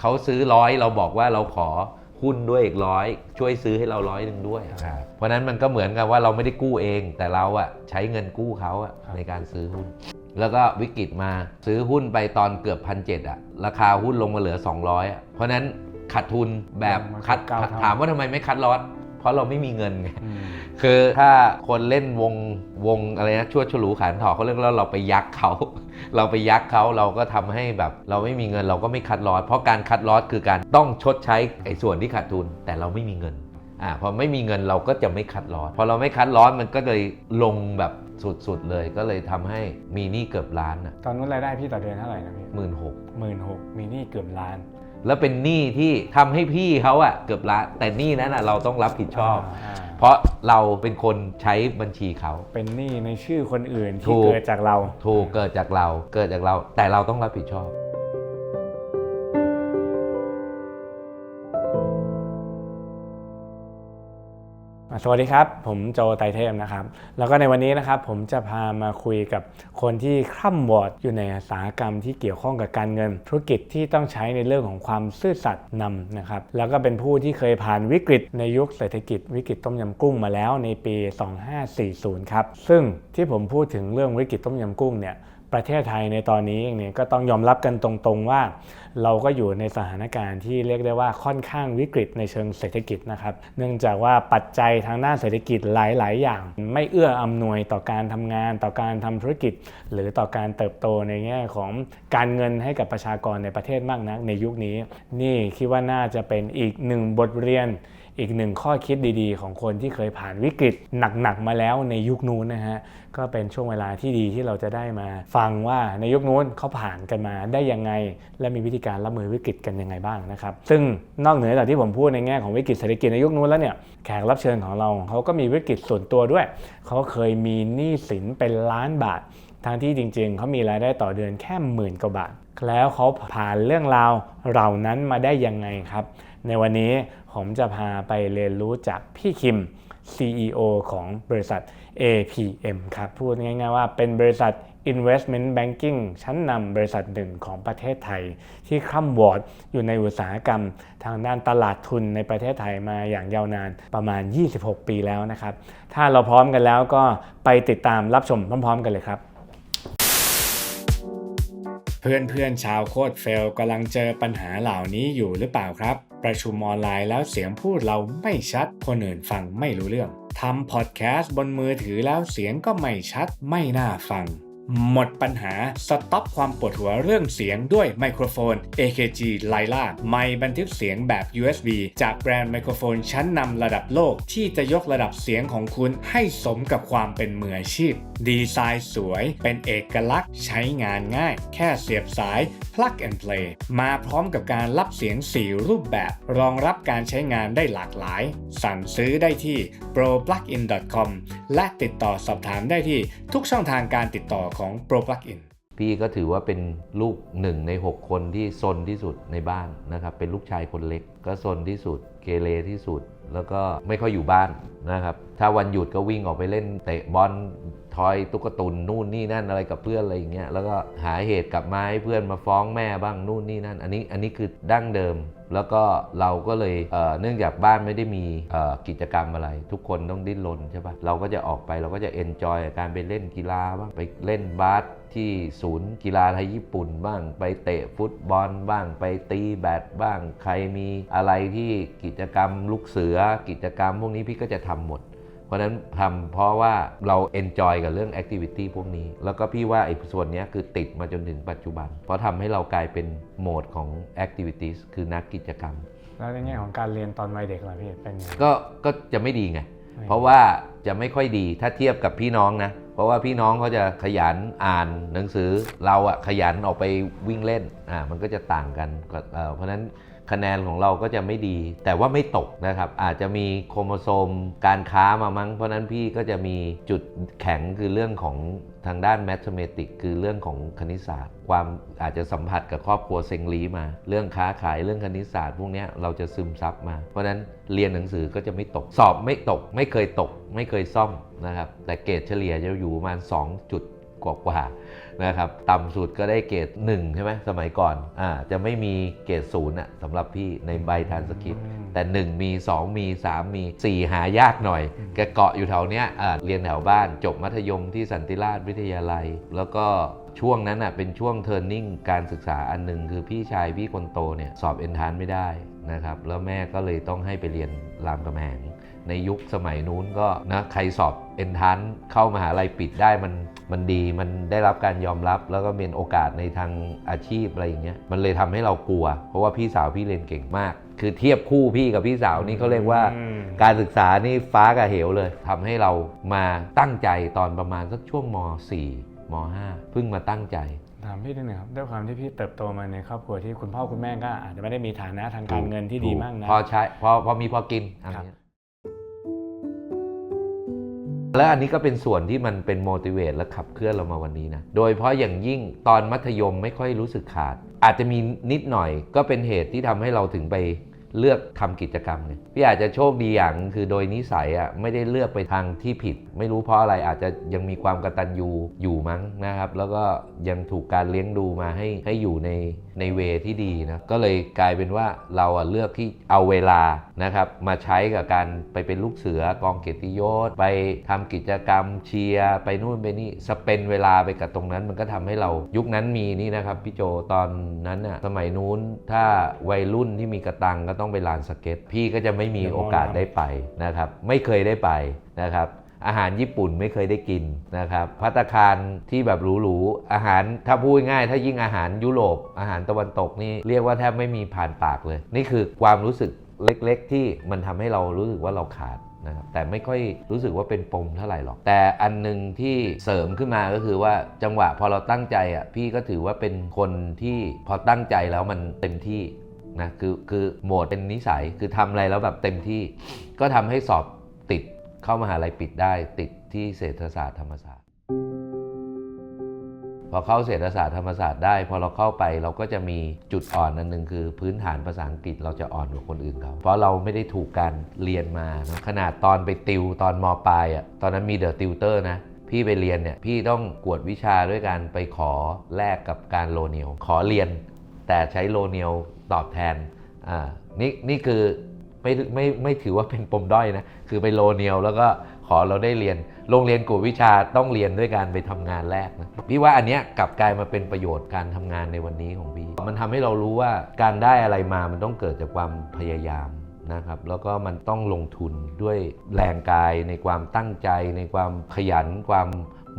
เขาซื้อร้อยเราบอกว่าเราขอหุ้นด้วยอีกร้อยช่วยซื้อให้เราร้อยหนึ่งด้วย ครับเพราะฉะนั้นมันก็เหมือนกับว่าเราไม่ได้กู้เอง แต่เราอะใช้เงินกู้เขาอะครับในการซื้อหุ้น แล้วก็วิกฤตมาซื้อหุ้นไปตอนเกือบพันเอะราคาหุ้นลงมาเหลือ 200อะเพราะฉะนั้นขาดทุนแบบคัดถามว่าทำไมไม่คัดลอส เพราะเราไม่มีเงินไงอืมคือถ้าคนเล่นวงวงอะไรนะชวดฉลูขานถอเขาเรียกว่าเราไปยักเขา เราไปยักเขาเราก็ทำให้แบบเราไม่มีเงินเราก็ไม่คัดลอสเพราะการคัดลอสคือการต้องชดใช้ไอ้ส่วนที่ขาดทุน แต่เราไม่มีเงินอ่าพอไม่มีเงินเราก็จะไม่คัดลอสพอเราไม่คัดลอสมันก็เลยลงแบบสุดๆเลยก็เลยทำให้มีหนี้เกือบล้านอะตอนนู้นรายได้พี่ต่อเดือนเท่าไหร่นะพี่หมื่นหกหมื่นหกมีหนี้เกือบล้าน แล้วเป็นหนี้ที่ทำให้พี่เขาอะเกือบล้านแต่หนี้นั้นอะเราต้องรับผิดชอบาเพราะเราเป็นคนใช้บัญชีเขา เป็นหนี้ในชื่อคนอื่นถูที่ก เกิดจากเรา ถูกเกิดจากเราเกิดจากเรา แต่เราต้องรับผิดชอบ สวัสดีครับ ผมโจไตเทพนะครับ แล้วก็ในวันนี้นะครับผมจะพามาคุยกับคนที่คร่ำวอดอยู่ในอุตสาหกรรมที่เกี่ยวข้องกับการเงิน ธุรกิจที่ต้องใช้ในเรื่องของความซื่อสัตย์นำนะครับ แล้วก็เป็นผู้ที่เคยผ่านวิกฤตในยุคเศรษฐกิจวิกฤตต้มยำกุ้งมาแล้วในปี 2540 ครับ ซึ่งที่ผมพูดถึงเรื่องวิกฤตต้มยำกุ้งเนี่ยประเทศไทยในตอนนี้เองเนี่ยก็ต้องยอมรับกันตรงๆว่าเราก็อยู่ในสถานการณ์ที่เรียกได้ว่าค่อนข้างวิกฤตในเชิงเศรษฐกิจนะครับ เนื่องจากว่าปัจจัยทางด้านเศรษฐกิจหลาย ๆ อย่าง ไม่เอื้ออำนวยต่อการทำงาน ต่อการทำธุรกิจ หรือต่อการเติบโตในแง่ของการเงินให้กับประชากรในประเทศมากนักในยุคนี้ นี่คิดว่าน่าจะเป็นอีกหนึ่งบทเรียนอีกหนึ่งข้อคิดดีๆ ของคนที่เคยผ่านวิกฤตหนักๆมาแล้วในยุคนู้นนะฮะก็เป็นช่วงเวลาที่ดีที่เราจะได้มา ฟังว่าในยุคนู้นเขาผ่านกันมาได้ยังไง และมีวิธีการรับมือวิกฤตกันยังไงบ้างนะครับ ซึ่งนอกเหนือจากที่ผมพูดในแง่ของวิกฤตเศรษฐกิจในยุคนู้นแล้วเนี่ยแขกรับเชิญของเราเขาก็มีวิกฤตส่วนตัวด้วย เขาเคยมีหนี้สินเป็นล้านบาททั้งที่จริงๆ เขามีรายได้ต่อเดือนแค่หมื่นกว่าบาท แล้วเขาผ่านเรื่องราวเหล่านั้นมาได้ยังไงครับ ในวันนี้ผมจะพาไปเรียนรู้จากพี่คิม CEO ของบริษัท APM ครับ พูดง่ายๆว่าเป็นบริษัท Investment Banking ชั้นนำบริษัทหนึ่งของประเทศไทย ที่คร่ำวอดอยู่ในอุตสาหกรรม ทางด้านตลาดทุนในประเทศไทยมาอย่างยาวนานประมาณ 26 ปีแล้วนะครับ ถ้าเราพร้อมกันแล้วก็ไปติดตามรับชมพร้อม ๆ กันเลยครับ เพื่อนๆชาวโคตรเฟลกำลังเจอปัญหาเหล่านี้อยู่หรือเปล่าครับ ประชุมออนไลน์แล้วเสียงพูดเราไม่ชัดคนอื่นฟังไม่รู้เรื่องทำพอดแคสต์บนมือถือแล้วเสียงก็ไม่ชัดไม่น่าฟัง หมดปัญหาสต็อปความปวดหัวเรื่องเสียงด้วยไมโครโฟน AKG Lyla ไมค์บันทึกเสียงแบบ USB จากแบรนด์ไมโครโฟนชั้นนำระดับโลก ที่จะยกระดับเสียงของคุณให้สมกับความเป็นมืออาชีพ ดีไซน์สวยเป็นเอกลักษณ์ใช้งานง่าย แค่เสียบสาย plug and play มาพร้อมกับการรับเสียง 4 รูปแบบ รองรับการใช้งานได้หลากหลาย สั่งซื้อได้ที่ proplugin.com และติดต่อสอบถามได้ที่ทุกช่องทางการติดต่อของ Pro Plugin พี่ก็ถือว่าเป็นลูกหนึ่งใน 6 คนที่ซนที่สุดในบ้านนะครับ เป็นลูกชายคนเล็กก็ซนที่สุด เกเรที่สุด แล้วก็ไม่ค่อยอยู่บ้านนะครับ ถ้าวันหยุดก็วิ่งออกไปเล่นเตะบอลทอยตุ๊กตุนนู่นนี่นั่นอะไรกับเพื่อนอะไรอย่างเงี้ยแล้วก็หาเหตุกลับมาให้เพื่อนมาฟ้องแม่บ้างนู่นนี่นั่น อันนี้อันนี้คือดั้งเดิม แล้วก็เราก็เลยเเนื่องจากบ้านไม่ได้มีกิจกรรมอะไร ทุกคนต้องดิ้นรนใช่ปะเราก็จะออกไปเราก็จะเอนจอยกับการไปเล่นกีฬาบ้างไปเล่นบาสที่ศูนย์กีฬาไทยญี่ปุ่นบ้างไปเตะฟุตบอลบ้างไปตีแบดบ้างใครมีอะไรที่กิจกรรมลูกเสือกิจกรรมพวกนี้พี่ก็จะทำหมด เพราะฉะนั้นทำเพราะว่าเราเอนจอยกับเรื่องแอคทิวิตี้พวกนี้ แล้วก็พี่ว่าไอ้ส่วนเนี้ยคือติดมาจนถึงปัจจุบัน เพราะทำให้เรากลายเป็นโหมดของแอคทิวิตี้คือนักกิจกรรม แล้วในแง่ของการเรียนตอนวัยเด็กล่ะพี่เป็นไงก็ก็จะไม่ดีไงไม่เพราะว่าจะไม่ค่อยดีถ้าเทียบกับพี่น้องนะเพราะว่าพี่น้องเขาจะขยันอ่านหนังสือเราอะขยันออกไปวิ่งเล่นอ่ามันก็จะต่างกันก็เอ่อเพราะฉะนั้น คะแนนของเราก็จะไม่ดี แต่ว่าไม่ตกนะครับ อาจจะมีโครโมโซมการค้ามามั้ง เพราะนั้นพี่ก็จะมีจุดแข็งคือเรื่องของทางด้านแมทเมติกคือเรื่องของคณิตศาสตร์ ความอาจจะสัมผัสกับครอบครัวเซงลีมา เรื่องค้าขายเรื่องคณิตศาสตร์ พวกนี้เราจะซึมซับมา เพราะฉะนั้นเรียนหนังสือก็จะไม่ตกสอบไม่ตก ไม่เคยตก ไม่เคยซ่อมนะครับแต่เกรดเฉลี่ยจะอยู่ประมาณ2จุดกว่าๆ นะครับต่ำสุดก็ได้เกรด1ใช่ไหมสมัยก่อนอ่าจะไม่มีเกรดศูนย์อะสำหรับพี่ในใบทานสคริปต์แต่ 1 มี 2 มี 3 มี 4 หายากหน่อยแกเกาะอยู่แถวเนี้ยอ่าเรียนแถวบ้านจบมัธยมที่สันติราชวิทยาลัย แล้วก็ช่วงนั้นอะเป็นช่วงเทอร์นิ่งการศึกษาอันหนึ่งคือพี่ชายพี่คนโตเนี่ยสอบเอนทานไม่ได้ นะครับแล้วแม่ก็เลยต้องให้ไปเรียนรามคำแหงในยุคสมัยนู้นก็นะใครสอบเอนทานเข้ามหาลัยปิดได้มันมันดีมันได้รับการยอมรับแล้วก็เป็นโอกาสในทางอาชีพอะไรอย่างเงี้ยมันเลยทำให้เรากลัว เพราะว่าพี่สาวพี่เรียนเก่งมาก คือเทียบคู่พี่กับพี่สาวนี่เขาเรียกว่าอืมการศึกษานี่ฟ้ากับเหวเลยทำให้เรามาตั้งใจตอนประมาณสักช่วงม .4 ม .5 เพิ่งมาตั้งใจ ถามพี่นิดหนึ่งครับด้วยความที่พี่เติบโตมาในครอบครัวที่คุณพ่อคุณแม่ก็อาจจะไม่ได้มีฐานะทางการเงินที่ดีมากนะพอใช้พอพอมีพอกินอะไรครับเงี้ยแล้วอันนี้ก็เป็นส่วนที่มันเป็น motivate และขับเคลื่อนเรามาวันนี้นะ โดยเฉพาะอย่างยิ่งตอนมัธยมไม่ค่อยรู้สึกขาด อาจจะมีนิดหน่อยก็เป็นเหตุที่ทำให้เราถึงไป เลือกทำกิจกรรมไงพี่อาจจะโชคดีอย่างคือโดยนิสัยอะไม่ได้เลือกไปทางที่ผิด ไม่รู้เพราะอะไรอาจจะยังมีความกระตัญญูอยู่มั้งนะครับ แล้วก็ยังถูกการเลี้ยงดูมาให้ให้อยู่ในในเวที่ดีนะก็เลยกลายเป็นว่าเราอะเลือกที่เอาเวลานะครับมาใช้กับการไปเป็นลูกเสือกองเกียรติยศ ไปทำกิจกรรมเชียร์ไปนู่นไปนี่สเปนเวลาไปกับตรงนั้น มันก็ทำให้เรายุคนั้นมีนี่นะครับพี่โจตอนนั้นน่ะสมัยนู้นถ้าวัยรุ่นที่มีกระตังก็ต้องไปลานสเก็ต พี่ก็จะไม่มีโอกาสได้ไปนะครับ ไม่เคยได้ไปนะครับ อาหารญี่ปุ่นไม่เคยได้กินนะครับพัตตาคารที่แบบหรูๆอาหารถ้าพูดง่ายๆถ้ายิ่งอาหารยุโรปอาหารตะวันตกนี่เรียกว่าแทบไม่มีผ่านปากเลย นี่คือความรู้สึกเล็กๆ ที่มันทำให้เรารู้สึกว่าเราขาดนะครับแต่ไม่ค่อยรู้สึกว่าเป็นปมเท่าไหร่หรอก แต่อันหนึ่งที่เสริมขึ้นมาก็คือว่าจังหวะพอเราตั้งใจอะพี่ก็ถือว่าเป็นคนที่พอตั้งใจแล้วมันเต็มที่ นะคือคือโหมดเป็นนิสัยคือทำอะไรแล้วแบบเต็มที่ก็ทำให้สอบติดเข้ามหาลัยปิดได้ ติดที่เศรษฐศาสตร์ธรรมศาสตร์ พอเข้าเศรษฐศาสตร์ธรรมศาสตร์ได้ พอเราเข้าไปเราก็จะมีจุดอ่อนอันหนึ่งคือพื้นฐานภาษาอังกฤษเราจะอ่อนกว่าคนอื่นเขาเพราะเราไม่ได้ถูกการเรียนมานะขนาดตอนไปติวตอนมปลายอะตอนนั้นมีเดอะติวเตอร์นะพี่ไปเรียนเนี่ยพี่ต้องกวดวิชาด้วยการไปขอแลกกับการโลเนียลขอเรียน แต่ใช้โลเนียล ตอบแทนอ่านี่นี่คือไม่ไม่ไม่ถือว่าเป็นปมด้อยนะ คือไปโลเนียลแล้วก็ขอเราได้เรียน โรงเรียนกวดวิชาต้องเรียนด้วยการไปทำงานแรกนะพี่ว่าอันเนี้ยกลับกลายมาเป็นประโยชน์การทำงานในวันนี้ของพี่ มันทำให้เรารู้ว่าการได้อะไรมามันต้องเกิดจากความพยายามนะครับ แล้วก็มันต้องลงทุนด้วยแรงกายในความตั้งใจในความขยันความ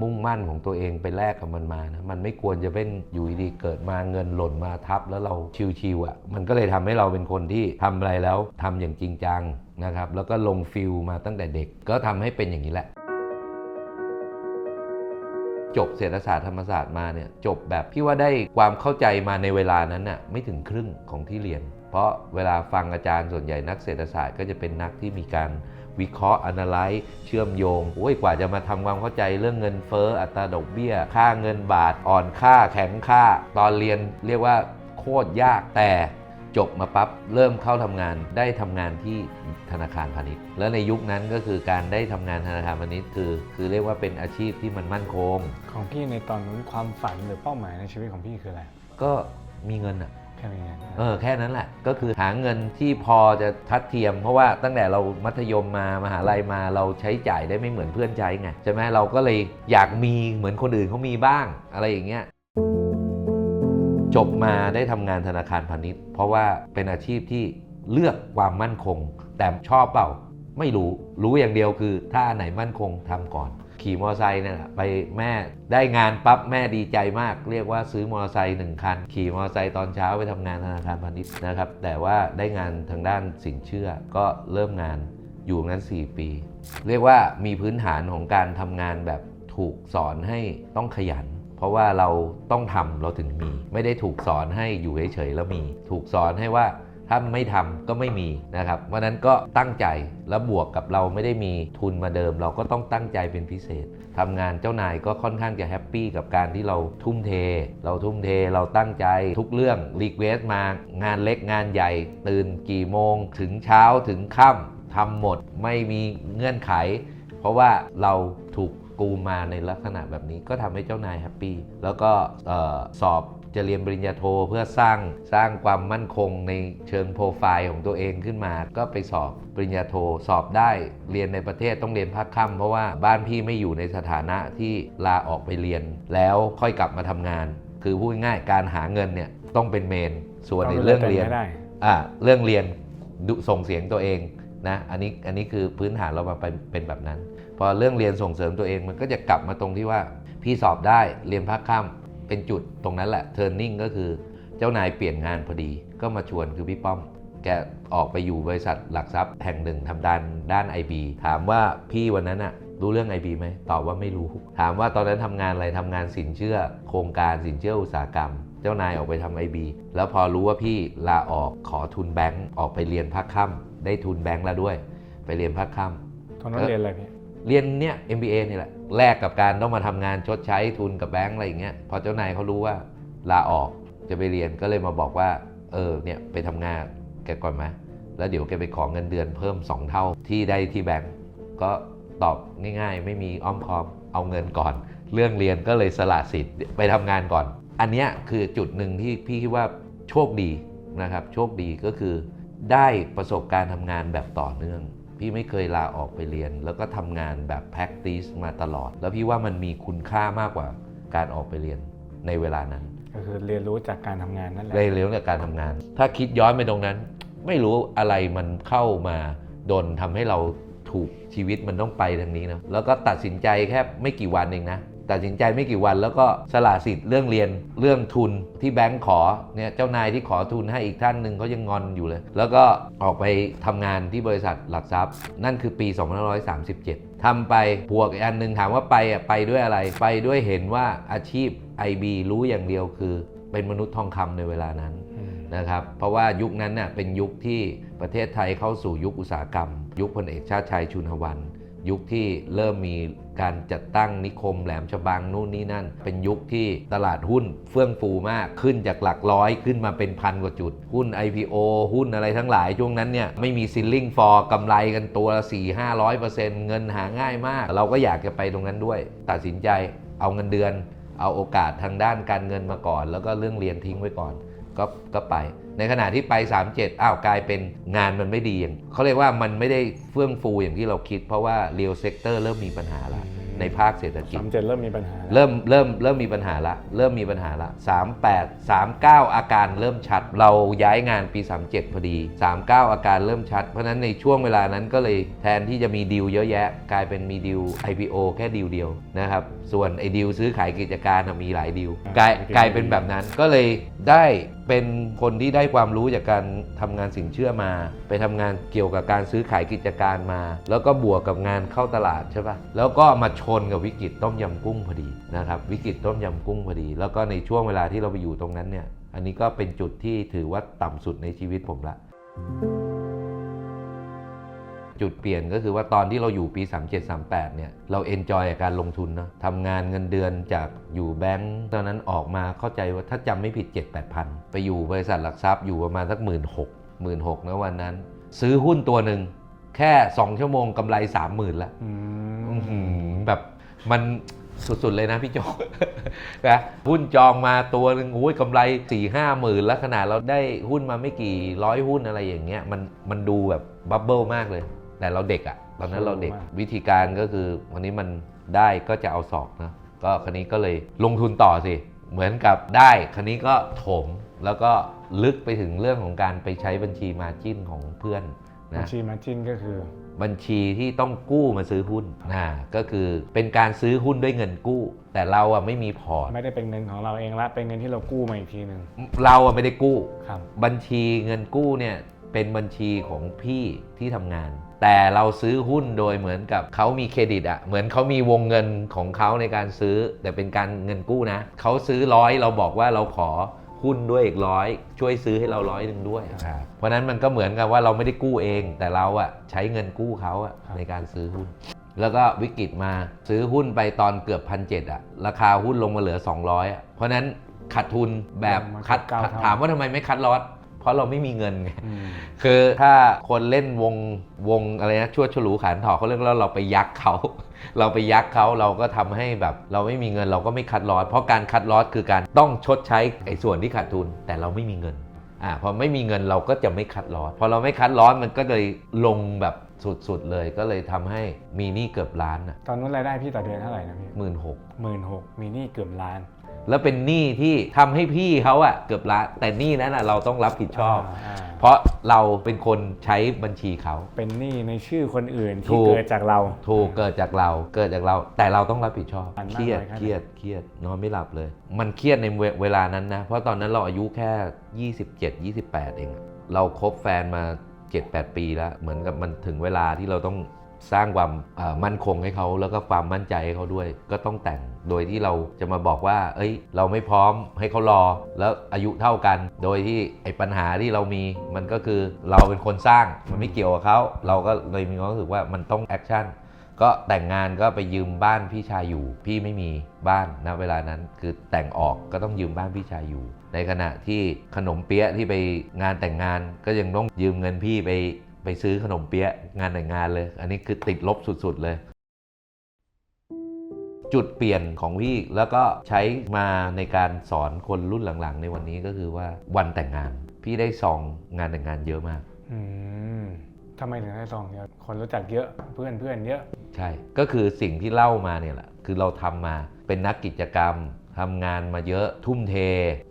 มุ่งมั่นของตัวเองไปแลกกับมันมานะมันไม่ควรจะเป็นอยู่ดีๆเกิดมาเงินหล่นมาทับแล้วเราชิวๆอะมันก็เลยทำให้เราเป็นคนที่ทำอะไรแล้วทำอย่างจริงจังนะครับแล้วก็ลงฟิลมาตั้งแต่เด็กก็ทำให้เป็นอย่างนี้แหละจบเศรษฐศาสตร์ธรรมศาสตร์มาเนี่ยจบแบบพี่ว่าได้ความเข้าใจมาในเวลานั้นน่ะไม่ถึงครึ่งของที่เรียน เพราะเวลาฟังอาจารย์ส่วนใหญ่นักเศรษฐศาสตร์ก็จะเป็นนักที่มีการ วิเคราะห์ analyze เชื่อมโยงโอ้ยกว่าจะมาทำความเข้าใจเรื่องเงินเฟ้ออัตราดอกเบี้ย ค่าเงินบาทอ่อนค่าแข็งค่า ตอนเรียนเรียกว่าโคตรยากแต่จบมาปั๊บเริ่มเข้าทำงานได้ทำงานที่ธนาคารพาณิชย์ แล้วในยุคนั้นก็คือการได้ทำงานธนาคารพาณิชย์คือ คือเรียกว่าเป็นอาชีพที่มันมั่นคง ของพี่ในตอนนู้นความฝันหรือเป้าหมายในชีวิตของพี่คืออะไร ก็มีเงินอะ แค่นี้เออแค่นั้นแหละ ก็คือหาเงินที่พอจะทัดเทียม เพราะว่าตั้งแต่เรามัธยมมามหาลัยมาเราใช้จ่ายได้ไม่เหมือนเพื่อนใช้ไงใช่ไหมเราก็เลยอยากมีเหมือนคนอื่นเขามีบ้างอะไรอย่างเงี้ยจบมาได้ทำงานธนาคารพาณิชย์ เพราะว่าเป็นอาชีพที่เลือกความมั่นคง แต่ชอบเปล่า ไม่รู้รู้อย่างเดียวคือ ถ้าอันไหนมั่นคงทำก่อน ขี่มอเตอร์ไซค์เนี่ยไปแม่ได้งานปั๊บแม่ดีใจมาก เรียกว่าซื้อมอเตอร์ไซค์หนึ่งคัน ขี่มอเตอร์ไซค์ตอนเช้าไปทำงานธนาคารพาณิชย์นะครับ แต่ว่าได้งานทางด้านสินเชื่อก็เริ่มงานอยู่งั้น 4 ปี เรียกว่ามีพื้นฐานของการทำงานแบบถูกสอนให้ต้องขยัน เพราะว่าเราต้องทำเราถึงมี ไม่ได้ถูกสอนให้อยู่เฉยๆแล้วมี ถูกสอนให้ว่า ถ้าไม่ทำก็ไม่มีนะครับเพราะนั้นก็ตั้งใจแล้วบวกกับเราไม่ได้มีทุนมาเดิม เราก็ต้องตั้งใจเป็นพิเศษทำงานเจ้านายก็ค่อนข้างจะแฮปปี้กับการที่เราทุ่มเท เราทุ่มเทเราตั้งใจทุกเรื่องรีเควสมางานเล็กงานใหญ่ ตื่นกี่โมง ถึงเช้าถึงค่ำทำหมดไม่มีเงื่อนไข เพราะว่าเราถูกกูมาในลักษณะแบบนี้ก็ทำให้เจ้านายแฮปปี้แล้วก็ออสอบ จะเรียนปริญญาโทเพื่อสร้างสร้างความมั่นคงในเชิงโปรไฟล์ของตัวเองขึ้นมา ก็ไปสอบปริญญาโทสอบได้เรียนในประเทศต้องเรียนภาคค่ำเพราะว่าบ้านพี่ไม่อยู่ในสถานะที่ลาออกไปเรียน แล้วค่อยกลับมาทำงาน คือพูดง่ายๆการหาเงินเนี่ยต้องเป็นเมนส่วนในเรื่องเรียนไม่ได้อ่าเรื่องเรียนดุส่งเสียงตัวเองนะอันนี้อันนี้คือพื้นฐานเรามาเป็นเป็นแบบนั้น พอเรื่องเรียนส่งเสริมตัวเองมันก็จะกลับมาตรงที่ว่าพี่สอบได้เรียนภาคค่ำ เป็นจุดตรงนั้นแหละ turning ก็คือเจ้านายเปลี่ยนงานพอดี ก็มาชวนคือพี่ป้อม แกออกไปอยู่บริษัทหลักทรัพย์แห่งหนึ่งทำด้านด้าน IB ถามว่าพี่วันนั้นอะรู้เรื่อง IB ไหมตอบว่าไม่รู้ ถามว่าตอนนั้นทำงานอะไรทำงานสินเชื่อ โครงการสินเชื่ออุตสาหกรรม เจ้านายออกไปทำ IB แล้วพอรู้ว่าพี่ลาออกขอทุนแบงก์ออกไปเรียนภาคค่ำได้ทุนแบงก์แล้วด้วย ไปเรียนภาคค่ำตอนนั้นเรียนอะไรพี่ เรียนเนี่ย MBA นี่แหละแลกกับการต้องมาทำงานชดใช้ทุนกับแบงก์อะไรอย่างเงี้ยพอเจ้านายเขารู้ว่าลาออกจะไปเรียนก็เลยมาบอกว่า เออเนี่ยไปทำงานแกก่อนไหมแล้วเดี๋ยวแกไปขอเงินเดือนเพิ่ม 2 เท่าที่ได้ที่แบงก์ก็ตอบง่าย ๆ ไม่มีอ้อมค้อมเอาเงินก่อน เรื่องเรียนก็เลยสละสิทธิ์ไปทำงานก่อน อันเนี้ยคือจุดหนึ่งที่พี่คิดว่าโชคดีนะครับ โชคดีก็คือได้ประสบการณ์ทำงานแบบต่อเนื่อง พี่ไม่เคยลาออกไปเรียน แล้วก็ทำงานแบบ practice มาตลอด แล้วพี่ว่ามันมีคุณค่ามากกว่าการออกไปเรียนในเวลานั้น ก็คือเรียนรู้จากการทำงานนั่นแหละเรียนรู้จากการทำงาน ถ้าคิดย้อนไปตรงนั้น ไม่รู้อะไรมันเข้ามาดนทำให้เราถูกชีวิตมันต้องไปทางนี้นะแล้วก็ตัดสินใจแค่ไม่กี่วันเองนะ ตัดสินใจไม่กี่วันแล้วก็สละสิทธิ์เรื่องเรียนเรื่องทุนที่แบงค์ขอเนี่ยเจ้านายที่ขอทุนให้อีกท่านหนึ่งเขายังงอนอยู่เลย แล้วก็ออกไปทำงานที่บริษัทหลักทรัพย์ นั่นคือปี 2537ทำไปบวกอีกอันหนึ่งถามว่าไปอะไปด้วยอะไร ไปด้วยเห็นว่าอาชีพ IB รู้อย่างเดียวคือเป็นมนุษย์ทองคำในเวลานั้นอืมนะครับเพราะว่ายุคนั้นเน่ยเป็นยุคที่ประเทศไทยเข้าสู่ยุคอุตสาหกรรม ยุคพลเอกชาติชัยชุนหวัน ยุคที่เริ่มมีการจัดตั้งนิคมแหลมฉบังนู่นนี่นั่น เป็นยุคที่ตลาดหุ้นเฟื่องฟูมากขึ้นจากหลักร้อยขึ้นมาเป็นพันกว่าจุด หุ้น IPO หุ้นอะไรทั้งหลายช่วงนั้นเนี่ยไม่มีซิลลิงฟอร์กำไรกันตัวละ4 5 0 0 เงินหาง่ายมาก เราก็อยากจะไปตรงนั้นด้วย ตัดสินใจเอาเงินเดือน เอาโอกาสทางด้านการเงินมาก่อน แล้วก็เรื่องเรียนทิ้งไว้ก่อน ก็ก็ไป ในขณะที่ไป 37 อ้าวกลายเป็นงานมันไม่ดีอย่างเขาเรียกว่ามันไม่ได้เฟื่องฟูอย่างที่เราคิด เพราะว่าเรียลเซกเตอร์เริ่มมีปัญหาแล้วในภาคเศรษฐกิจสามเจ็ดเริ่มมีปัญหาแล้วเริ่มเริ่มเริ่มมีปัญหาละเริ่มมีปัญหาละ38 39อาการเริ่มชัด เราย้ายงานปี37พอดี39อาการเริ่มชัด เพราะฉะนั้นในช่วงเวลานั้นก็เลยแทนที่จะมีดีลเยอะแยะ กลายเป็นมีดีล IPO แค่ดีลเดียวนะครับส่วนไอ้ดีลซื้อขายกิจการน่ะมีหลายดีลกลายกลายเป็นแบบนั้นก็เลยได้ เป็นคนที่ได้ความรู้จากการทำงานสินเชื่อมา ไปทำงานเกี่ยวกับการซื้อขายกิจการมา แล้วก็บวกกับงานเข้าตลาดใช่ปะแล้วก็มาชนกับวิกฤตต้มยำกุ้งพอดีนะครับวิกฤตต้มยำกุ้งพอดี แล้วก็ในช่วงเวลาที่เราไปอยู่ตรงนั้นเนี่ยอันนี้ก็เป็นจุดที่ถือว่าต่ำสุดในชีวิตผมละ จุดเปลี่ยนก็คือว่าตอนที่เราอยู่ปี 3738เนี่ยเราเอนจอยกับการลงทุนเนอะทำงานเงินเดือนจากอยู่แบงก์ตอนนั้นออกมาเข้าใจว่าถ้าจำไม่ผิด 7 8พันไปอยู่บริษัทหลักทรัพย์อยู่ประมาณสักหมื่นหกหมื่นหกนะวันนั้น ซื้อหุ้นตัวหนึ่งแค่ 2 ชั่วโมงกำไร 30,000ละอือื้อหืมอแบบมันสุดๆเลยนะพี่โจนะหุ้นจองมาตัวหนึ่งโอ้ยกำไร4ี่ห้าหมื่นแล้วขนาดเราได้หุ้นมาไม่กี่ร้อยหุ้นอะไรอย่างเงี้ยมันมันดูแบบบับเบิลมากเลย แต่เราเด็กอะตอนนั้นเราเด็กวิธีการก็คือวันนี้มันได้ก็จะเอาศอกนะก็คันนี้ก็เลยลงทุนต่อสิ เหมือนกับได้คันนี้ก็ถมแล้วก็ลึกไปถึงเรื่องของการไปใช้บัญชีมาจิ้นของเพื่อนบัญนะชีมาจินก็คือ บัญชีที่ต้องกู้มาซื้อหุ้นนะก็คือเป็นการซื้อหุ้นด้วยเงินกู้ แต่เราอะไม่มีพอร์ตไม่ได้เป็นเงินของเราเองละเป็นเงินที่เรากู้มาอีกทีหนึ่งเราอะไม่ได้กู้ครับบัญชีเงินกู้เนี่ย เป็นบัญชีของพี่ที่ทำงาน แต่เราซื้อหุ้นโดยเหมือนกับเขามีเครดิตอะเหมือนเขามีวงเงินของเขาในการซื้อ แต่เป็นการเงินกู้นะเขาซื้อร้อยเราบอกว่าเราขอหุ้นด้วยอีกร้อยช่วยซื้อให้เราร้อยหนึ่งด้วย เพราะฉะนั้นมันก็เหมือนกับว่าเราไม่ได้กู้เอง แต่เราอะใช้เงินกู้เขาอะครับในการซื้อหุ้น แล้วก็วิกฤตมาซื้อหุ้นไปตอนเกือบพันเอะราคาหุ้นลงมาเหลือ 200อะเพราะฉะนั้นขาดทุนแบบคัดถามว่าทำไมไม่คัดลอส เพราะเราไม่มีเงินไงอืมคือถ้าคนเล่นวงวงอะไรนะชวดฉลูขานถอกเขาเรียกแล้วเราไปยักเขา เราไปยักเขาเราก็ทำให้แบบเราไม่มีเงินเราก็ไม่คัดลอสเพราะการคัดลอสคือการต้องชดใช้ไอ้ส่วนที่ขาดทุน แต่เราไม่มีเงินอ่าพอไม่มีเงินเราก็จะไม่คัดลอสพอเราไม่คัดลอสมันก็เลยลงแบบสุดๆเลยก็เลยทำให้มีหนี้เกือบล้านอะตอนนู้นรายได้พี่ต่อเดือนเท่าไหร่นะพี่หมื่นหกหมื่นหกมีหนี้เกือบล้าน แล้วเป็นหนี้ที่ทำให้พี่เขาอะเกือบล้านแต่หนี้นั้นอะเราต้องรับผิดชอบาเพราะเราเป็นคนใช้บัญชีเขา เป็นหนี้ในชื่อคนอื่นถูที่ก เกิดจากเรา ถูกเกิดจากเราเกิดจากเรา แต่เราต้องรับผิดชอบอันเคมากรียดน้อยแค่ไหน เครียดเครียดนอนไม่หลับเลย มันเครียดในเวเวลานั้นนะ เพราะตอนนั้นเราอายุแค่ 27 28 เอง เราคบแฟนมา 7-8 ปีแล้ว เหมือนกับมันถึงเวลาที่เราต้อง สร้างความมั่นคงให้เขาแล้วก็ความมั่นใจให้เขาด้วย ก็ต้องแต่งโดยที่เราจะมาบอกว่า เอ้ย เราไม่พร้อมให้เขารอ แล้วอายุเท่ากัน โดยที่ไอ้ปัญหาที่เรามี มันก็คือเราเป็นคนสร้างมันไม่เกี่ยวกับเขาเราก็เลยมีความรู้สึกว่ามันต้องแอคชั่นก็แต่งงานก็ไปยืมบ้านพี่ชายอยู่ พี่ไม่มีบ้านณเวลานั้น คือแต่งออกก็ต้องยืมบ้านพี่ชายอยู่ ในขณะที่ขนมเปี๊ยะที่ไปงานแต่งงานก็ยังต้องยืมเงินพี่ไป ไปซื้อขนมเปี๊ยะงานแต่งงานเลย อันนี้คือติดลบสุดๆเลย จุดเปลี่ยนของพี่แล้วก็ใช้มาในการสอนคนรุ่นหลังๆ ในวันนี้ก็คือว่าวันแต่งงาน พี่ได้ซองงานแต่งงานเยอะมากอืมทำไมถึงได้ซองเยอะคนรู้จักเยอะเพื่อนเพื่อนเยอะ ใช่ ก็คือสิ่งที่เล่ามาเนี่ยแหละ คือเราทำมาเป็นนักกิจกรรม ทำงานมาเยอะทุ่มเท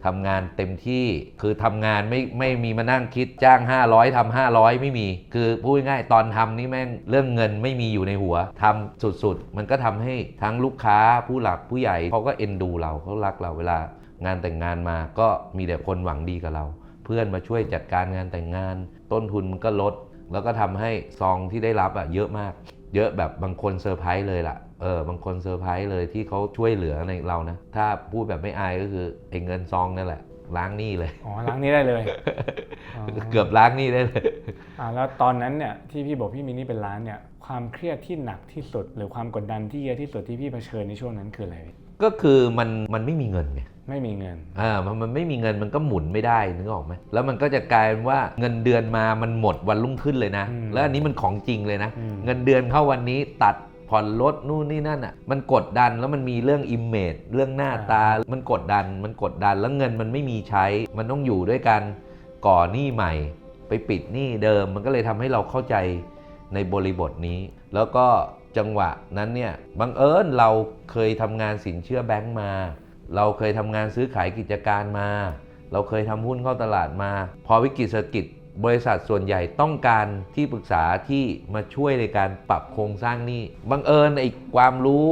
ทำงานเต็มที่ คือทำงานไม่ไม่มีมานั่งคิดจ้าง 500ทำ500 ไม่มี คือพูดง่ายตอนทำนี่แม่งเรื่องเงินไม่มีอยู่ในหัวทำสุดๆ มันก็ทำให้ทั้งลูกค้าผู้หลักผู้ใหญ่เขาก็เอ็นดูเราเขารักเราเวลางานแต่งงานมาก็มีแต่คนหวังดีกับเรา เพื่อนมาช่วยจัดการงานแต่งงาน ต้นทุนมันก็ลด แล้วก็ทำให้ซองที่ได้รับอะเยอะมาก เยอะแบบบางคนเซอร์ไพรส์เลยล่ะ เออบางคนเซอร์ไพรส์เลยที่เขาช่วยเหลือในเรานะ ถ้าพูดแบบไม่อายก็คือไอ้เงินซองนั่นแหละ ล้างหนี้เลย อ๋อล้างนี้ได้เลยอ๋อเกือบล้างหนี้ได้เลย อ่าแล้วตอนนั้นเนี่ยที่พี่บอกพี่มีหนี่เป็นล้านเนี่ยความเครียดที่หนักที่สุด หรือความกดดันที่เยอะที่สุดที่พี่เผชิญในช่วงนั้นคืออะไรพี่ก็คือมันมันไม่มีเงินไงไม่มีเงินอ่ามันมันไม่มีเงินมันก็หมุนไม่ได้นึกออกไหมแล้วมันก็จะกลายเป็นว่าเงินเดือนมามันหมดวันรุ่งขึ้นเลยนะ อืมแล้วอันนี้มันของจริงเลยนะ อืม เงินเดือนเข้าวันนี้ตัดผ่อนรถนู่นนี่นั่นอะมันกดดันแล้วมันมีเรื่องอิมเมจเรื่องหน้าตา มันกดดันมันกดดันแล้วเงินมันไม่มีใช้ มันต้องอยู่ด้วยกันก่อหนี้ใหม่ ไปปิดหนี้เดิม มันก็เลยทำให้เราเข้าใจในบริบทนี้ แล้วก็จังหวะนั้นเนี่ยบังเอิญเราเคยทำงานสินเชื่อแบงก์มา เราเคยทำงานซื้อขายกิจการมา เราเคยทำหุ้นเข้าตลาดมา พอวิกฤตเศรษฐกิจบริษัทส่วนใหญ่ต้องการที่ปรึกษาที่มาช่วยในการปรับโครงสร้างหนี้บังเอิญไอ้ความรู้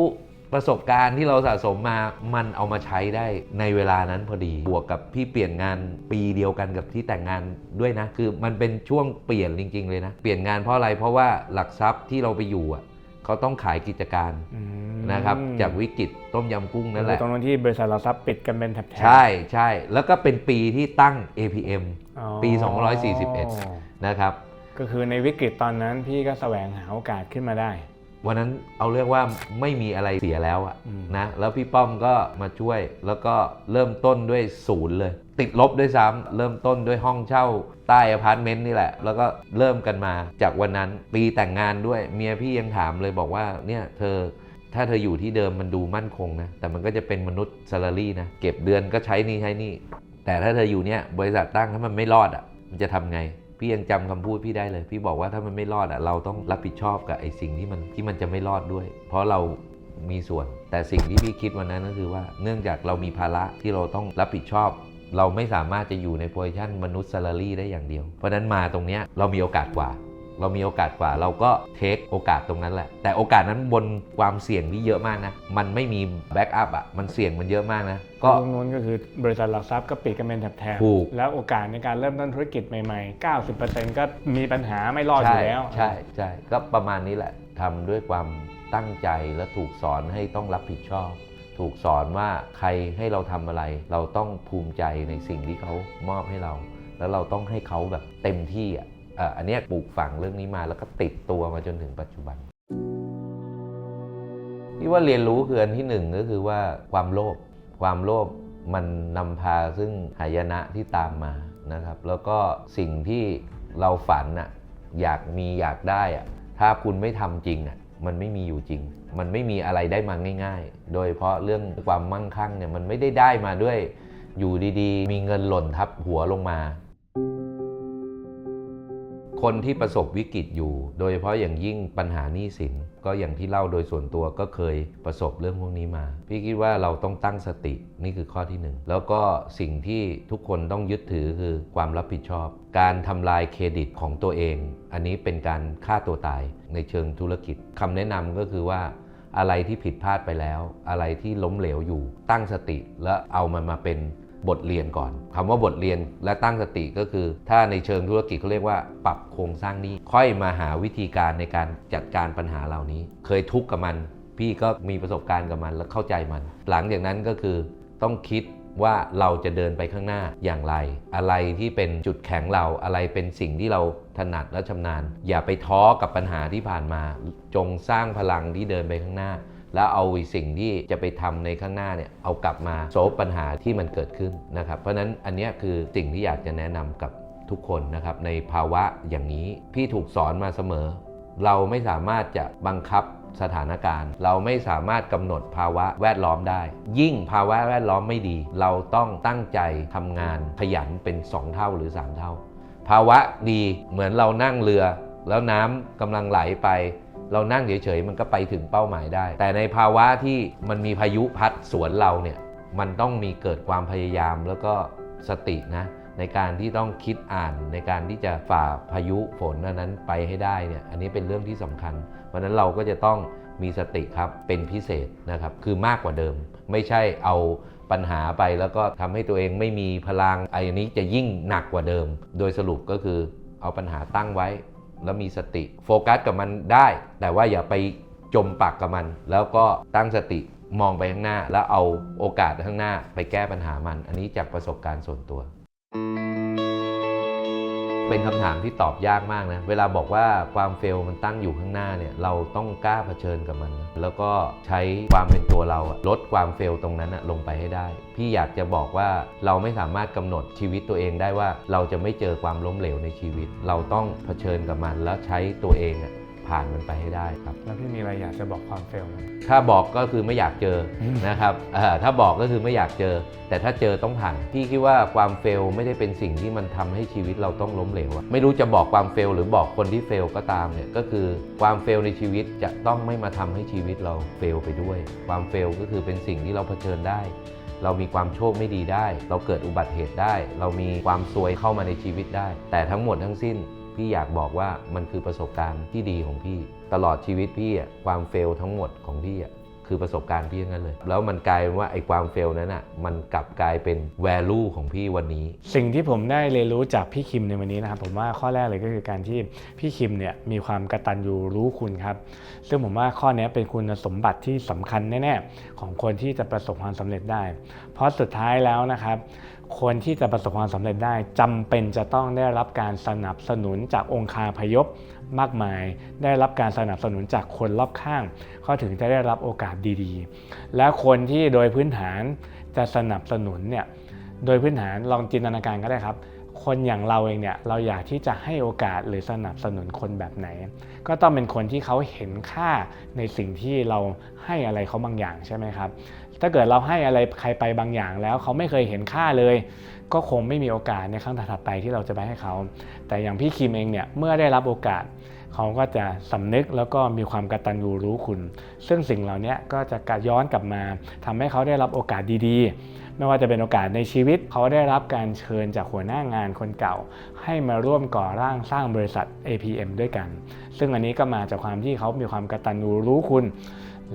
ประสบการณ์ที่เราสะสมมา มันเอามาใช้ได้ในเวลานั้นพอดี บวกกับพี่เปลี่ยนงานปีเดียวกันกับที่แต่งงานด้วยนะ คือมันเป็นช่วงเปลี่ยนจริง ๆ เลยนะ เปลี่ยนงานเพราะอะไร เพราะว่าหลักทรัพย์ที่เราไปอยู่อะ เขาต้องขายกิจการอืมนะครับจากวิกฤตต้มยำกุ้งนั่นแหละตรงนั้นที่บริษัทเราซับปิดกันเป็นแถบๆใช่ใช่แล้วก็เป็นปีที่ตั้ง APM อ๋อปี 241 นะครับ ก็คือในวิกฤตตอนนั้นพี่ก็แสวงหาโอกาสขึ้นมาได้วันนั้นเอาเรียกว่าไม่มีอะไรเสียแล้วอะอืมนะแล้วพี่ป้อมก็มาช่วยแล้วก็เริ่มต้นด้วยศูนย์เลย ติดลบด้วยซ้ำเริ่มต้นด้วยห้องเช่าใต้อพาร์ตเมนต์นี่แหละ แล้วก็เริ่มกันมาจากวันนั้นปีแต่งงานด้วยเมียพี่ยังถามเลยบอกว่าเนี่ยเธอถ้าเธออยู่ที่เดิมมันดูมั่นคงนะ แต่มันก็จะเป็นมนุษย์ซาลารี่นะ เก็บเดือนก็ใช้นี่ใช้นี่ แต่ถ้าเธออยู่เนี่ยบริษัทตั้งถ้ามันไม่รอดอะ มันจะทำไง พี่ยังจำคำพูดพี่ได้เลย พี่บอกว่าถ้ามันไม่รอดอะเราต้องรับผิดชอบกับไอ้สิ่งที่มันที่มันจะไม่รอดด้วย เพราะเรามีส่วน แต่สิ่งที่พี่คิดวันนั้นก็คือว่า เนื่องจากเรามีภาระที่เราต้องรับผิดชอบ เราไม่สามารถจะอยู่ในโพซิชันมนุษย์ซาลารี่ได้อย่างเดียว เพราะฉะนั้นมาตรงเนี้ยเรามีโอกาสกว่า เรามีโอกาสกว่า เราก็เทคโอกาสตรงนั้นแหละ แต่โอกาสนั้นบนความเสี่ยงที่เยอะมากนะ มันไม่มีแบ็กอัพอะ มันเสี่ยงมันเยอะมากนะ ก็ตรงนู้นก็คือบริษัทหลักทรัพย์ก็ปิดกันเป็นแถบถูกๆแล้วโอกาสในการเริ่มต้นธุรกิจใหม่ๆ 90%ก็มีปัญหาไม่รอดอยู่แล้ว ใช่ใช่ก็ประมาณนี้แหละทำด้วยความตั้งใจและถูกสอนให้ต้องรับผิดชอบ ถูกสอนว่าใครให้เราทำอะไร เราต้องภูมิใจในสิ่งที่เขามอบให้เรา แล้วเราต้องให้เขาแบบเต็มที่อะอันนี้ปลูกฝังเรื่องนี้มาแล้วก็ติดตัวมาจนถึงปัจจุบันที่ว่าเรียนรู้คืออันที่หนึ่งก็คือว่าความโลภความโลภมันนำพาซึ่งหายนะที่ตามมานะครับ แล้วก็สิ่งที่เราฝันน่ะอยากมีอยากได้อะถ้าคุณไม่ทำจริงอะ มันไม่มีอยู่จริง มันไม่มีอะไรได้มาง่าย ๆ โดยเฉพาะเรื่องความมั่งคั่งเนี่ยมันไม่ได้ได้มาด้วยอยู่ดีๆ มีเงินหล่นทับหัวลงมา คนที่ประสบวิกฤตอยู่ โดยเฉพาะอย่างยิ่งปัญหาหนี้สิน ก็อย่างที่เล่าโดยส่วนตัวก็เคยประสบเรื่องพวกนี้มา พี่คิดว่าเราต้องตั้งสตินี่คือข้อที่หนึ่งแล้วก็สิ่งที่ทุกคนต้องยึดถือคือความรับผิดชอบการทำลายเครดิตของตัวเอง อันนี้เป็นการฆ่าตัวตายในเชิงธุรกิจคำแนะนำก็คือว่าอะไรที่ผิดพลาดไปแล้ว อะไรที่ล้มเหลวอยู่ ตั้งสติแล้วเอามันมาเป็นบทเรียนก่อนคำว่าบทเรียนและตั้งสติก็คือ ถ้าในเชิงธุรกิจเขาเรียกว่าปรับโครงสร้างหนี้ ค่อยมาหาวิธีการในการจัดการปัญหาเหล่านี้ เคยทุกข์กับมัน พี่ก็มีประสบการณ์กับมันและเข้าใจมัน หลังจากนั้นก็คือต้องคิด ว่าเราจะเดินไปข้างหน้าอย่างไร อะไรที่เป็นจุดแข็งเราอะไรเป็นสิ่งที่เราถนัดและชำนาญ อย่าไปท้อกับปัญหาที่ผ่านมา จงสร้างพลังที่เดินไปข้างหน้า แล้วเอาสิ่งที่จะไปทำในข้างหน้าเนี่ยเอากลับมาโซฟปัญหาที่มันเกิดขึ้นนะครับเพราะฉะนั้นอันนี้คือสิ่งที่อยากจะแนะนำกับทุกคนนะครับในภาวะอย่างนี้พี่ถูกสอนมาเสมอ เราไม่สามารถจะบังคับ สถานการณ์ เราไม่สามารถกำหนดภาวะแวดล้อมได้ ยิ่งภาวะแวดล้อมไม่ดี เราต้องตั้งใจทำงานขยันเป็น 2 เท่าหรือ 3 เท่า ภาวะดีเหมือนเรานั่งเรือ แล้วน้ำกำลังไหลไป เรานั่งเฉยๆมันก็ไปถึงเป้าหมายได้ แต่ในภาวะที่มันมีพายุพัดสวนเราเนี่ยมันต้องมีเกิดความพยายามแล้วก็สตินะในการที่ต้องคิดอ่านในการที่จะฝ่าพายุฝนนนั้นไปให้ได้เนี่ยอันนี้เป็นเรื่องที่สำคัญ เพราะนั้นเราก็จะต้องมีสติครับเป็นพิเศษนะครับคือมากกว่าเดิม ไม่ใช่เอาปัญหาไปแล้วก็ทำให้ตัวเองไม่มีพลังไอ้นี้จะยิ่งหนักกว่าเดิม โดยสรุปก็คือเอาปัญหาตั้งไว้ แล้วมีสติโฟกัสกับมันได้ แต่ว่าอย่าไปจมปักกับมัน แล้วก็ตั้งสติมองไปข้างหน้า แล้วเอาโอกาสข้างหน้าไปแก้ปัญหามัน อันนี้จากประสบการณ์ส่วนตัว เป็นคำถามที่ตอบยากมากนะ เวลาบอกว่าความเฟลมันตั้งอยู่ข้างหน้าเนี่ย เราต้องกล้าเผชิญกับมันนะแล้วก็ใช้ความเป็นตัวเราลดความเฟลตรงนั้นลงไปให้ได้ พี่อยากจะบอกว่าเราไม่สามารถกำหนดชีวิตตัวเองได้ว่า เราจะไม่เจอความล้มเหลวในชีวิต เราต้องเผชิญกับมันแล้วใช้ตัวเองอ ผ่านมันไปให้ได้ครับ แล้วพี่มีอะไรอยากจะบอกความเฟลไหมถ้าบอกก็คือไม่อยากเจออืมนะครับเอ่อถ้าบอกก็คือไม่อยากเจอ แต่ถ้าเจอต้องผ่านพี่คิดว่าความเฟลไม่ได้เป็นสิ่งที่มันทำให้ชีวิตเราต้องล้มเหลวอะไม่รู้จะบอกความเฟลหรือบอกคนที่เฟลก็ตามเนี่ยก็คือความเฟลในชีวิตจะต้องไม่มาทำให้ชีวิตเราเฟลไปด้วย ความเฟลก็คือเป็นสิ่งที่เราเผชิญได้เรามีความโชคไม่ดีได้ เราเกิดอุบัติเหตุได้ เรามีความซวยเข้ามาในชีวิตได้ แต่ทั้งหมดทั้งสิ้น พี่อยากบอกว่ามันคือประสบการณ์ที่ดีของพี่ ตลอดชีวิตพี่อะความเฟลทั้งหมดของพี่อะคือประสบการณ์พี่ทั้งนั้นเลย แล้วมันกลายเป็นว่าไอ้ความเฟลนั้นอะมันกลับกลายเป็น value ของพี่วันนี้ สิ่งที่ผมได้เรียนรู้จากพี่คิมในวันนี้นะครับผมว่าข้อแรกเลยก็คือการที่พี่คิมเนี่ยมีความกระตัญญูรู้คุณครับ ซึ่งผมว่าข้อนี้เป็นคุณสมบัติที่สำคัญแน่ๆของคนที่จะประสบความสำเร็จได้ เพราะสุดท้ายแล้วนะครับ คนที่จะประสบความสำเร็จได้จำเป็นจะต้องได้รับการสนับสนุนจากองค์คาพยพมากมาย ได้รับการสนับสนุนจากคนรอบข้าง เขาถึงจะได้รับโอกาสดีๆ และคนที่โดยพื้นฐานจะสนับสนุนเนี่ยโดยพื้นฐานลองจินตนาการก็ได้ครับ คนอย่างเราเองเนี่ยเราอยากที่จะให้โอกาสหรือสนับสนุนคนแบบไหน ก็ต้องเป็นคนที่เขาเห็นค่าในสิ่งที่เราให้อะไรเขาบางอย่างใช่ไหมครับ ถ้าเกิดเราให้อะไรใครไปบางอย่างแล้วเขาไม่เคยเห็นค่าเลย ก็คงไม่มีโอกาสในครั้งถัดไปที่เราจะไปให้เขา แต่อย่างพี่คิมเองเนี่ยเมื่อได้รับโอกาสเขาก็จะสำนึกแล้วก็มีความกตัญญูรู้คุณ ซึ่งสิ่งเหล่านี้ก็จะกย้อนกลับมาทำให้เขาได้รับโอกาสดีๆ ไม่ว่าจะเป็นโอกาสในชีวิต เขาได้รับการเชิญจากหัวหน้างานคนเก่า ให้มาร่วมก่อร่างสร้างบริษัท APM ด้วยกัน ซึ่งอันนี้ก็มาจากความที่เขามีความกตัญญูรู้คุณ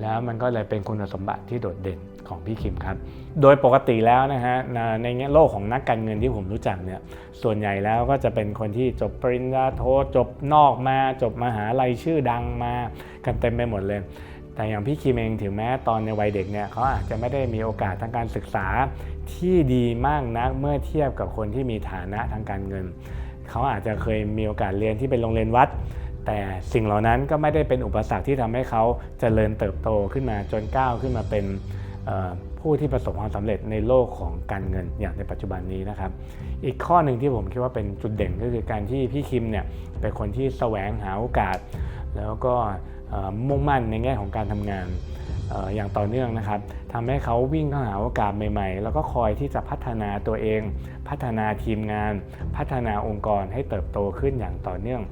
แล้วมันก็เลยเป็นคุณสมบัติที่โดดเด่นของพี่คิมครับ โดยปกติแล้วนะฮะในในแง่โลกของนักการเงินที่ผมรู้จักเนี่ยส่วนใหญ่แล้วก็จะเป็นคนที่จบปริญญาโทจบนอกมา จบมหาลัยชื่อดังมากันเต็มไปหมดเลย แต่อย่างพี่คิมเองถึงแม้ตอนในวัยเด็กเนี่ยเขาอาจจะไม่ได้มีโอกาสทางการศึกษาที่ดีมากนักเมื่อเทียบกับคนที่มีฐานะทางการเงิน เขาอาจจะเคยมีโอกาสเรียนที่เป็นโรงเรียนวัด แต่สิ่งเหล่านั้นก็ไม่ได้เป็นอุปสรรคที่ทำให้เขาเจริญเติบโตขึ้นมาจนก้าวขึ้นมาเป็นผู้ที่ประสบความสำเร็จในโลกของการเงินอย่างในปัจจุบันนี้นะครับ อีกข้อหนึ่งที่ผมคิดว่าเป็นจุดเด่นก็คือการที่พี่คิมเนี่ยเป็นคนที่แสวงหาโอกาส แล้วก็มุ่งมั่นในแง่ของการทำงานอย่างต่อเนื่องนะครับทำให้เขาวิ่งเข้าหาโอกาสใหม่ๆ แล้วก็คอยที่จะพัฒนาตัวเอง พัฒนาทีมงาน พัฒนาองค์กรให้เติบโตขึ้นอย่างต่อเนื่อง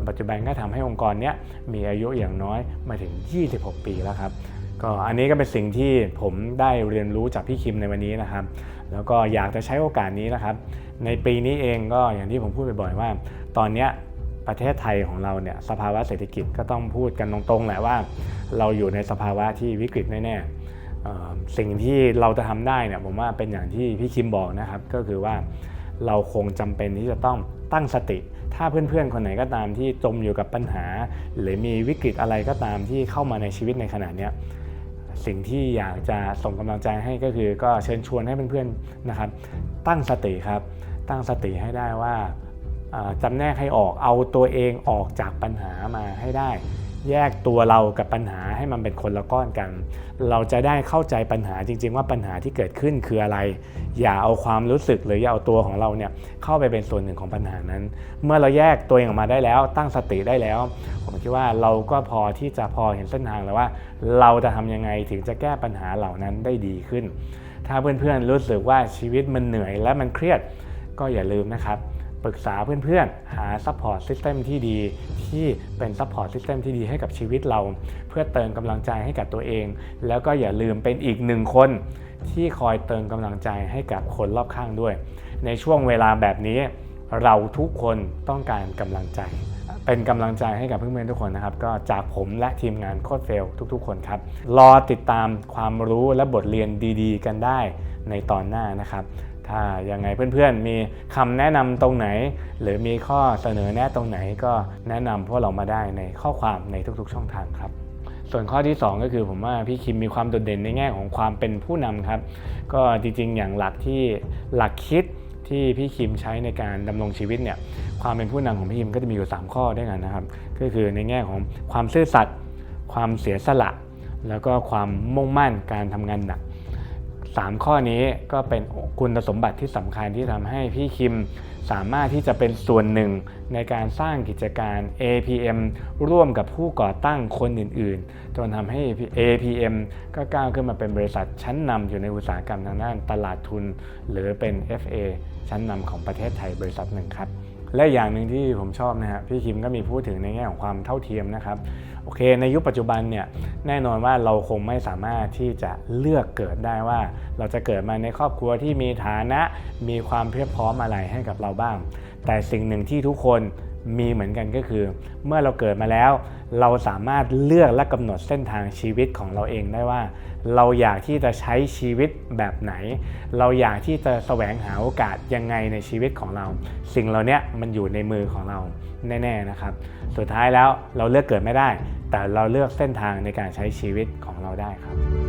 นปัจจุบันก็ทำให้องค์กรเนี้ยมีอายุอย่างน้อยมาถึง 26 ปีแล้วครับก็อันนี้ก็เป็นสิ่งที่ผมได้เรียนรู้จากพี่คิมในวันนี้นะครับ แล้วก็อยากจะใช้โอกาสนี้นะครับ ในปีนี้เองก็อย่างที่ผมพูดบ่อยๆว่า ตอนนี้ประเทศไทยของเราเนี่ยสภาวะเศรษฐกิจก็ต้องพูดกันตรงๆแหละว่า เราอยู่ในสภาวะที่วิกฤตแน่ๆสิ่งที่เราจะทำได้เนี่ยผมว่าเป็นอย่างที่พี่คิมบอกนะครับ ก็คือว่าเราคงจำเป็นที่จะต้อง ตั้งสติ ถ้าเพื่อนๆ คนไหนก็ตามที่จมอยู่กับปัญหา หรือมีวิกฤตอะไรก็ตามที่เข้ามาในชีวิตในขณะนี้สิ่งที่อยากจะส่งกำลังใจให้ก็คือ ก็เชิญชวนให้เพื่อนๆนะครับ ตั้งสติครับ ตั้งสติให้ได้ว่าอ่าจำแนกให้ออกเอาตัวเองออกจากปัญหามาให้ได้ แยกตัวเรากับปัญหาให้มันเป็นคนละก้อนกัน เราจะได้เข้าใจปัญหาจริง ๆ ว่าปัญหาที่เกิดขึ้นคืออะไร อย่าเอาความรู้สึกหรืออย่าเอาตัวของเราเนี่ยเข้าไปเป็นส่วนหนึ่งของปัญหานั้น เมื่อเราแยกตัวเองออกมาได้แล้ว ตั้งสติได้แล้ว ผมคิดว่าเราก็พอที่จะพอเห็นเส้นทางแล้วว่า เราจะทำยังไงถึงจะแก้ปัญหาเหล่านั้นได้ดีขึ้น ถ้าเพื่อนๆรู้สึกว่าชีวิตมันเหนื่อยและมันเครียด ก็อย่าลืมนะครับ ปรึกษาเพื่อนๆ หาซัพพอร์ตซิสเต็มที่ดี ที่เป็นซัพพอร์ตซิสเต็มที่ดีให้กับชีวิตเรา เพื่อเติมกำลังใจให้กับตัวเอง แล้วก็อย่าลืมเป็นอีกหนึ่งคนที่คอยเติมกำลังใจให้กับคนรอบข้างด้วย ในช่วงเวลาแบบนี้เราทุกคนต้องการกำลังใจ เป็นกำลังใจให้กับเพื่อนๆทุกคนนะครับ ก็จากผมและทีมงานโคดเฟลทุกๆ คนครับ รอติดตามความรู้และบทเรียนดีๆ กันได้ในตอนหน้านะครับ ถ้ายังไงเพื่อนๆ มีคำแนะนำตรงไหน หรือมีข้อเสนอแนะตรงไหนก็แนะนำพวกเรามาได้ในข้อความในทุกๆ ช่องทางครับ ส่วนข้อที่ 2 ก็คือผมว่าพี่คิมมีความโดดเด่นในแง่ของความเป็นผู้นำครับ ก็จริงๆ อย่างหลักที่หลักคิดที่พี่คิมใช้ในการดำรงชีวิตเนี่ยความเป็นผู้นำของพี่คิมก็จะมีอยู่ 3 ข้อด้วยกันนะครับ ก็คือในแง่ของความซื่อสัตย์ความเสียสละ แล้วก็ความมุ่งมั่นการทำงานหนัก 3 ข้อนี้ก็เป็นคุณสมบัติที่สำคัญที่ทำให้พี่คิมสามารถที่จะเป็นส่วนหนึ่งในการสร้างกิจการ APM ร่วมกับผู้ก่อตั้งคนอื่นๆ จนทำให้ APM ก็ก้าวขึ้นมาเป็นบริษัทชั้นนำอยู่ในอุตสาหกรรมทางด้านตลาดทุน หรือเป็น FA ชั้นนำของประเทศไทยบริษัทหนึ่งครับ และอย่างหนึ่งที่ผมชอบนะฮะพี่คิมก็มีพูดถึงในแง่ของความเท่าเทียมนะครับโอเค ในยุคปัจจุบันเนี่ยแน่นอนว่าเราคงไม่สามารถที่จะเลือกเกิดได้ว่า เราจะเกิดมาในครอบครัวที่มีฐานะมีความเพียบพร้อมอะไรให้กับเราบ้าง แต่สิ่งหนึ่งที่ทุกคนมีเหมือนกันก็คือ เมื่อเราเกิดมาแล้ว เราสามารถเลือกและกำหนดเส้นทางชีวิตของเราเองได้ว่า เราอยากที่จะใช้ชีวิตแบบไหน เราอยากที่จะแสวงหาโอกาสยังไงในชีวิตของเรา สิ่งเหล่านี้มันอยู่ในมือของเราแน่ๆนะครับ สุดท้ายแล้วเราเลือกเกิดไม่ได้ แต่เราเลือกเส้นทางในการใช้ชีวิตของเราได้ครับ